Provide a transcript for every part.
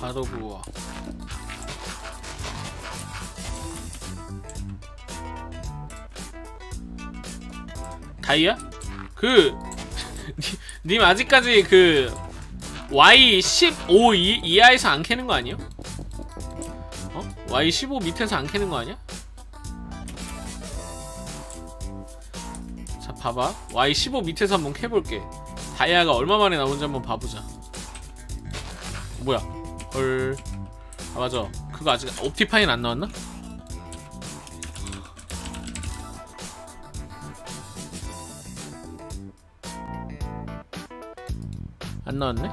가로부어 다이아? 그 니- 님 아직까지 그 Y 15 이, 이하에서 안 캐는 거 아니에요? 어? Y 15 밑에서 안 캐는 거 아니야? 자 봐봐 Y 15 밑에서 한번 캐볼게 다이아가 얼마 만에 나오는지 한번 봐보자 뭐야 헐 아 맞아 그거 아직 옵티파인 안 나왔나? 안 나왔네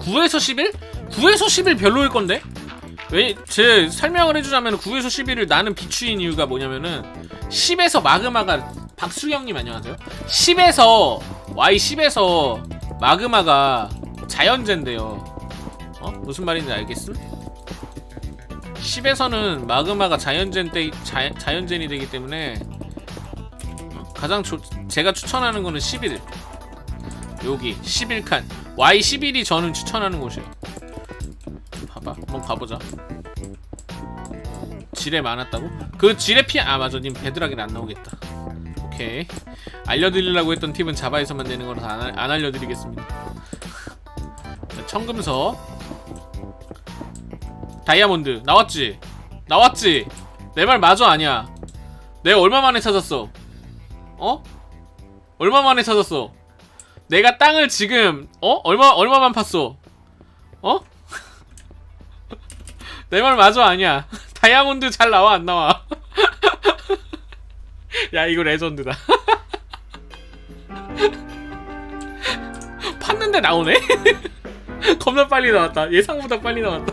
9에서 11? 9에서 11 별로일 건데? 왜, 제 설명을 해주자면 9에서 11을 나는 비추인 이유가 뭐냐면은 10에서 마그마가 박수경님 안녕하세요 10에서 Y10에서 마그마가 자연재인데요. 어? 무슨 말인지 알겠음? 10에서는 마그마가 자연젠 때, 자, 자연젠이 되기 때문에 어? 가장 조, 제가 추천하는 거는 11 여기 11칸. Y11이 저는 추천하는 곳이에요. 봐봐. 한번 가보자. 지뢰 많았다고? 그 지뢰 피.. 아 맞아. 님 베드락이 안 나오겠다. 오케이. 알려드리려고 했던 팁은 자바에서만 되는 거라서 안, 알- 안 알려드리겠습니다. 자, 청금석 다이아몬드 나왔지? 나왔지? 내 말 맞아 아니야 내가 얼마 만에 찾았어 어? 얼마 만에 찾았어 내가 땅을 지금 어? 얼마 얼마만 팠어? 어? 내 말 맞아 아니야? 다이아몬드 잘 나와 안 나와? 야 이거 레전드다. 팠는데 나오네? 겁나 빨리 나왔다. 예상보다 빨리 나왔다.